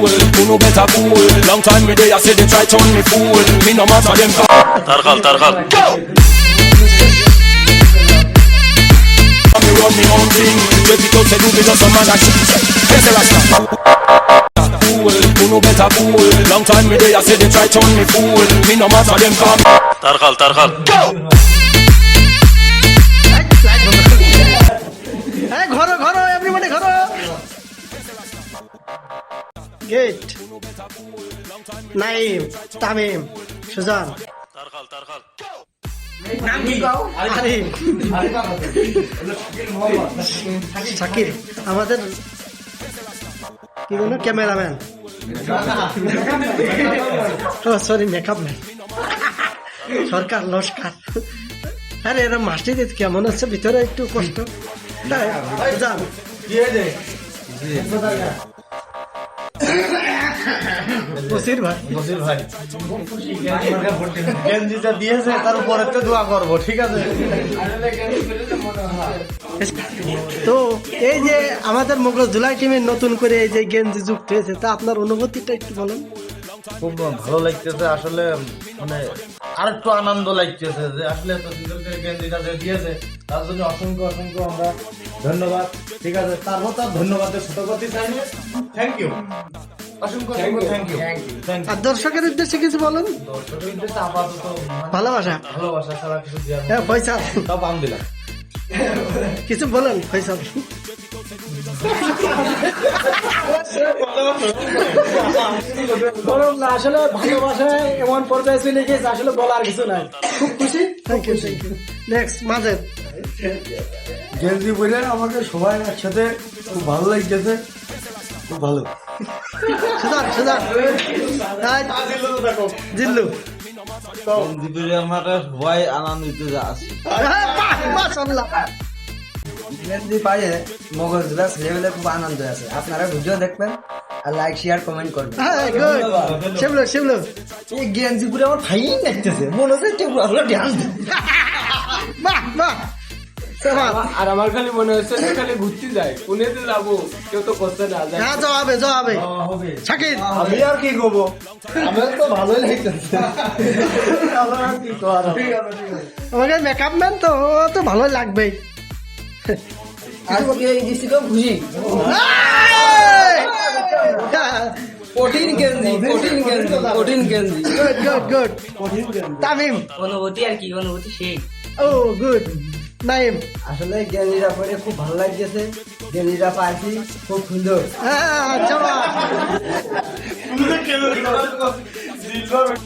cool, who know better cool. Long time me there, I say they try turn me fool. Me no matter them. Tarkal, Tarkal. Me run me own thing. It out, say do me just some man that shit. Yes, Rasta. Cool, who know better cool. Long time me there, I say they try turn me fool. Me no matter them come. Tarkal, Tarkal. হ্যাঁ gate. Naim Tamim Sujan. Arim Shakir আমাদের কি বলো cameraman. ও sorry makeup man Sarkar নমস্কার। আরে এরা master কেমন আছে? ভিতরে একটু কষ্ট। যান বসির ভাই। বসির ভাই। গেঞ্জিটা দিয়েছে তার উপরে তো দোয়া করব ঠিক আছে? তো এই যে আমাদের মোগল জুলাই টিমের নতুন করে এই যে গেঞ্জি যুক্ত হয়েছে তা আপনার অনুভূতিটা একটু বলুন। খুব ভালো লাগতেছে আসলে মানে আর একটু আনন্দ লাগতেছে যে আসলে এত সুন্দর করে গেঞ্জিটা দিয়েছে তার জন্য অসংখ্য অসংখ্য আমরা ধন্যবাদ। ঠিক আছে তারপর তার ধন্যবাদ শতপতি চাইনি থ্যাংক ইউ অসংখ্য থ্যাংক ইউ থ্যাংক আর দর্শকের উদ্দেশ্যে কিছু বলুন? দর্শকের উদ্দেশ্যে আপাতত ভালোবাসা? ভালোবাসা ছাড়া কিছু হ্যাঁ পয়সা দিলাম। কিছু বলেন ফয়সাল। আসলে ভালোবাসায় এমন পর্যায়ে চলে গেছে আসলে বলার কিছু নাই। খুব খুশি? Thank you thank you next Majed গেঞ্জি বলে আমাকে সবাই একসাথে খুব ভালো লাগতেছে। খুব ভালো। সুদান সুদান জিল্লু। দিদিরে আমার সবাই আনন্দিত আছে। মাশাল্লাহ গেঞ্জি মগজ জেলা খুব আনন্দ আছে। আপনারা ভিডিও দেখবেন। আর লাইক শেয়ার কমেন্ট করবেন হ্যাঁ গুড শিবলু শিবলু এই গেঞ্জি পুরো আমার ফাইন লাগতেছে মনে হচ্ছে একটু ভালো ডান্স বাহ বাহ। আর আমার খালি মনে হচ্ছে খালি ঘুরতে যায়। পুনেতে যাব। কেউ তো করতে না যায়। হ্যাঁ জবাবে জবাবে শাকির আমি আর কি করব? আমার তো ভালোই লাগতেছে। আমাকে মেকআপ ম্যান তো তো ভালো লাগবেই। আজকে এই খুশি? কঠিন গেঞ্জি কঠিন গেঞ্জি কঠিন গেঞ্জি গুড গুড গুড তামিম অনুভূতি আর কি অনুভূতি সেই। ও গুড নাইম আসলে গেঞ্জিটা পরে খুব ভালো লাগতেছে। গেঞ্জিটা পাইছি খুব সুন্দর। হ্যাঁ জবাব